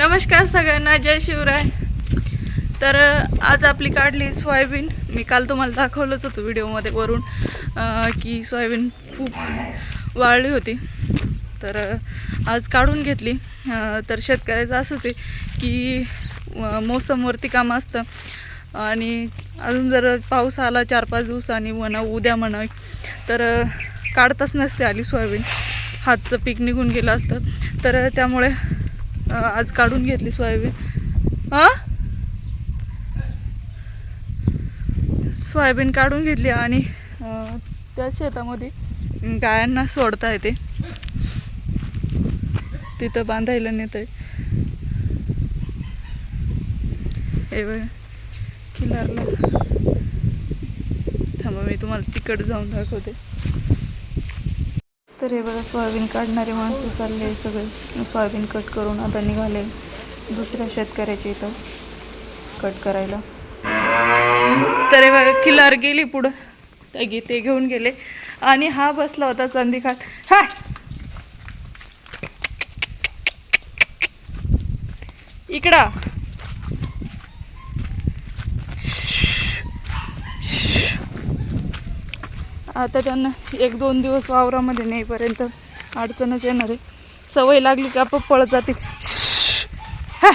नमस्कार सगळ्यांना जय शिवराय. तर आज आपली काढली सोयाबीन. मी काल तुम्हाला दाखवलंच होतं व्हिडिओमध्ये वरून की सोयाबीन खूप वाळली होती. तर आज काढून घेतली. तर शेतकऱ्याचं असं होते की मोसमवरती काम असतं. आणि अजून जर पाऊस आला चार पाच दिवसांनी म्हणा उद्या म्हणा तर काढताच नसते आली सोयाबीन. हातचं पीक निघून गेलं असतं. तर त्यामुळे आज काढून घेतली सोयाबीन. हां? सोयाबीन काढून घेतली आणि त्याच शेतामध्ये गायांना सोडता येते. तिथं बांधायला नेत आहे. हे किल्लारला थांबा मी तुम्हाला तिकड जाऊन दाखवते. तर हे बघा सोयाबीन काढणारे माणसं चालले सगळे. सोयाबीन कट करून आता निघाले दुसऱ्या शेतकऱ्याच्या इथं कट करायला. तर हे बघा किल्लार गेली पुढं. ते गे ते घेऊन गेले. आणि हा बसला होता चांदी खात हा इकडा. आता त्यांना एक दोन दिवस वावरामध्ये नेईपर्यंत अडचणच येणार आहे. सवय लागली का आपण पळत जाते हा.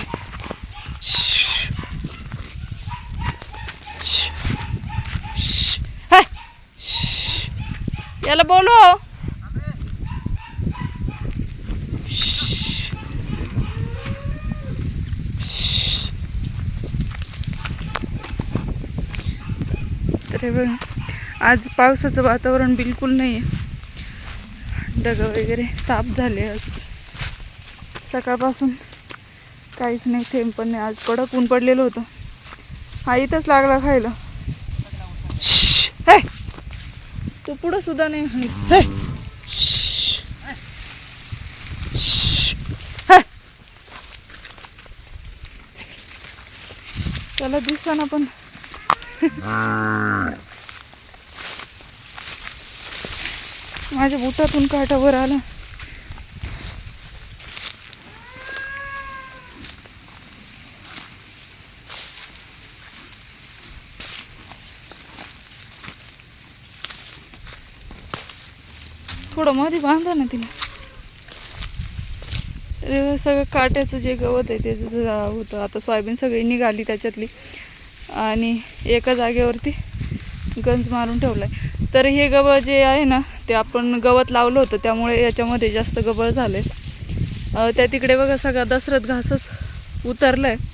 हा. याला बोलो. तर आज पावसाचं वातावरण बिलकुल नाही आहे ढगं वगैरे साफ झाले आज. सकाळपासून काहीच नाही थेंब पण नाही. आज कडक ऊन पडलेलं होतं. हा इथंच लागला खायला. श्श्श, हे! तो पुढं सुद्धा नाही हे! त्याला दिसताना पण. माझ्या बुटातून काटा वर आला. थोडं मध्ये बांधा ना तिला. तर सगळं काट्याचं जे गवत आहे ते होतं. आता सोयाबीन सगळी निघाली त्याच्यातली. आणि एका जागेवरती गंज मारून ठेवलाय. तर हे गवत जे आहे ना ते आपण गवत लावलं होतं त्यामुळे याच्यामध्ये जास्त गबळ झाले त्या तिकडे बघा सगळा दसरत घासच उतरलं आहे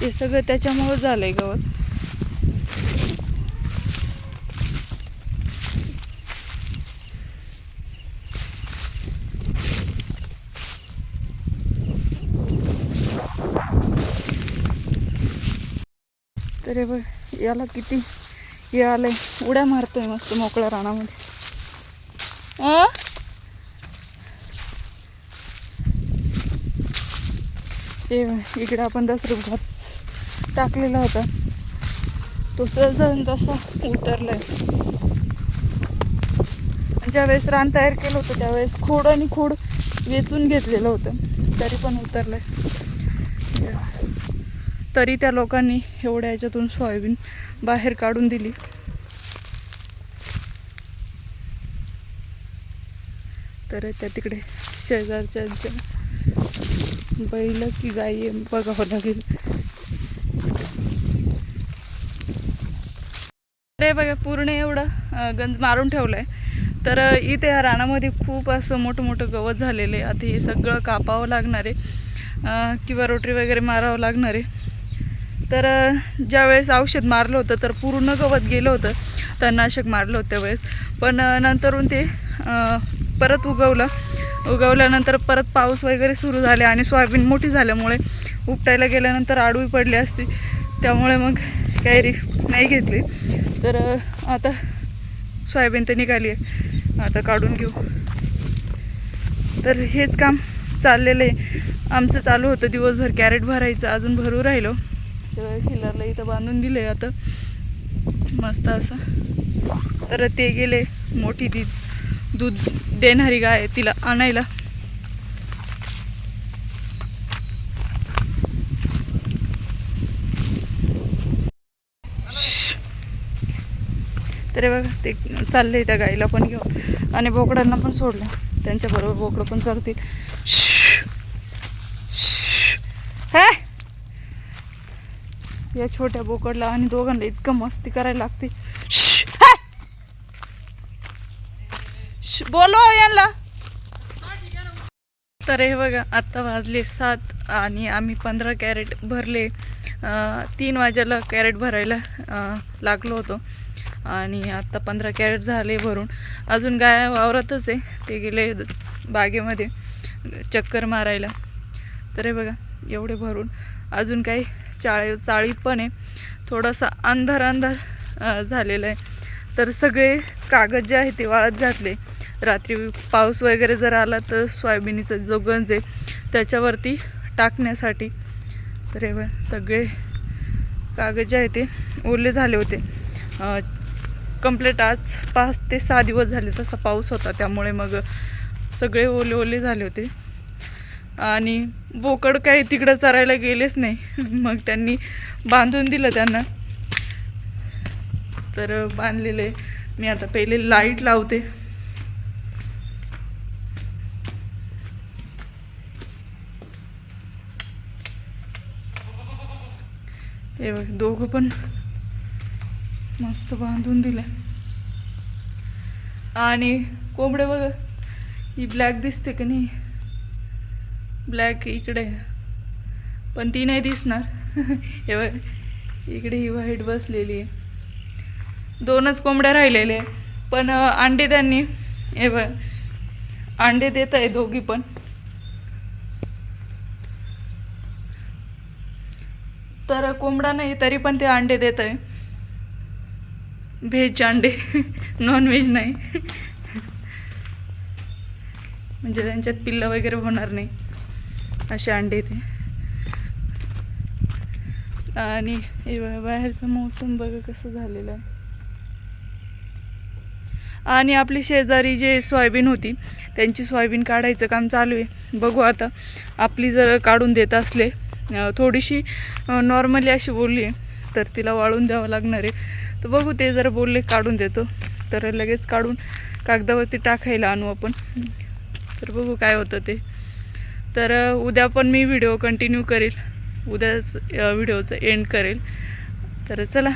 ते सगळं त्याच्यामुळं झालं आहे गवत. तर हे बघ याला किती हे आहे उड्या मारतोय मस्त मोकळ्या रानामध्ये. आ? हे इकडे आपण दसरथ घास टाकलेला होता. तो सहज तसा उतरलाय. ज्या वेळेस रान तयार केलं होतं त्यावेळेस खोड आणि खोड वेचून घेतलेलं होतं. तरी पण उतरलंय. तरी त्या लोकांनी एवढ्या याच्यातून सोयाबीन बाहेर काढून दिली. तर त्या तिकडे शेजारच्या ज्या बैल की गाई बघावं लागेल. अरे बघा पूर्ण एवढं गंज मारून ठेवलंय. तर इथे या रानामध्ये खूप असं मोठं मोठं गवत झालेलं आहे. आता हे सगळं कापावं लागणार आहे किंवा रोटरी वगैरे मारावं लागणार आहे. तर ज्यावेळेस औषध मारलं होतं तर पूर्ण गवत गेलं होतं. तणनाशक मारलं होतं त्यावेळेस. पण नंतरून ते परत उगवलं. उगवल्यानंतर परत पाऊस वगैरे सुरू झाले आणि सोयाबीन मोठी झाल्यामुळे उपटायला गेल्यानंतर आडवी पडली असती. त्यामुळे मग काही रिस्क नाही घेतली. तर आता सोयाबीन तर निघाली आहे. आता काढून घेऊ. तर हेच काम चाललेलं आहे. आमचं चालू होतं दिवसभर कॅरेट भरायचं. अजून भरू राहिलो. तर खिल्लारला इथं बांधून दिले आता. मस्त असं. तर ते गेले मोठी ती दूध देणारी गाय आहे तिला आणायला. तर हे बघा ते चालले त्या गाईला पण घेऊन. आणि बोकडांना पण सोडलं. त्यांच्याबरोबर बोकडं पण चालतील हे या छोट्या बोकडला आणि दोघांना इतकं मस्ती करायला लागते. श, बोलो हो यांना. तर हे बघा आत्ता वाजले सात आणि आम्ही पंधरा कॅरेट भरले. तीन वाजेला कॅरेट भरायला लागलो होतो. आणि आत्ता पंधरा कॅरेट झाले भरून. अजून गाय वावरतच आहे. ते गेले बागेमध्ये चक्कर मारायला. तर हे बघा एवढे भरून. अजून काही चाळी चाळी पण आहे. थोडासा अंधार अंधार झालेला आहे. तर सगळे कागद जे आहे ते वाळत घातले. रात्री पाऊस वगैरे जर आला तर सोयाबीनीचा जो गंज आहे त्याच्यावरती टाकण्यासाठी. तर हे सगळे कागद जे आहे ते ओले झाले होते. कंप्लीट आज पाच ते सहा दिवस झाले तसा पाऊस होता. त्यामुळे मग सगळे ओले ओले झाले होते. आणि बोकड काही तिकडं चरायला गेलेच नाही. मग त्यांनी बांधून दिलं त्यांना. तर बांधलेले. मी आता पहिले लाइट लावते. हे बघ दोघं पण मस्त बांधून दिले. आणि कोंबडे बघ ही ब्लॅक दिसते का नाही? ब्लॅक इकडे. पण ती नाही दिसणार. हे बघ इकडे ही व्हाईट बसलेली आहे. दोनच कोंबड्या राहिलेले पण अंडे त्यांनी हे बघ अंडे देत आहे दोघी पण. तर कोंबडा नाही तरी पण ते अंडे देत आहे. व्हेज अंडे नॉनव्हेज नाही. म्हणजे त्यांच्यात पिल्लं वगैरे होणार नाही. असे अंडे ते. आणि बाहेरचं मोसम बघा कसं झालेलं आहे. आणि आपली शेजारी जे सोयाबीन होती त्यांची सोयाबीन काढायचं काम चालू आहे. बघू आता आपली जर काढून देत असले थोडीशी नॉर्मली अशी बोलली आहे तर तिला वाळून द्यावं लागणार आहे. तर बघू ते जर बोलले काढून देतो तर लगेच काढून कागदावरती टाकायला आणू आपण. तर बघू काय होतं ते. तर उद्या पण मी व्हिडिओ कंटिन्यू करेल. उद्याच व्हिडिओचं एंड करेल. तर चला.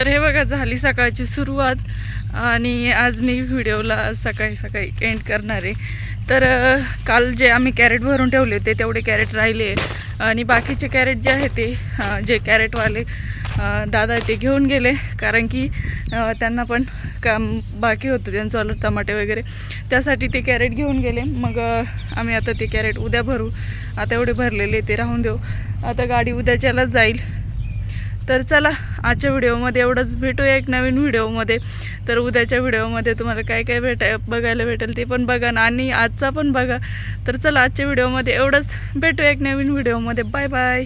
तर हे बघा झाली सकाळची सुरुवात आणि आज मी व्हिडिओला सकाळी सकाळी एंड करणार आहे. तर काल जे आम्ही कॅरेट भरून ठेवले होते तेवढे कॅरेट राहिले. आणि बाकीचे कॅरेट जे आहे ते जे कॅरेटवाले दादा ते घेऊन गेले कारण की त्यांना पण काम बाकी होतं त्यांचं आलं टमाटे वगैरे. त्यासाठी ते कॅरेट घेऊन गेले. मग आम्ही आता ते कॅरेट उद्या भरू. आता एवढे भरलेले ते राहून देऊ. आता गाडी उद्याच्यालाच जाईल. तर चला आजच्या व्हिडिओमध्ये एवढंच. भेटूया एक नवीन व्हिडिओमध्ये. तर उद्याच्या व्हिडिओमध्ये तुम्हाला काय काय भेटाय बघायला भेटेल ते पण बघा ना. आणि आजचा पण बघा. तर चला आजच्या व्हिडिओमध्ये एवढंच. भेटूया एक नवीन व्हिडिओमध्ये. Bye bye.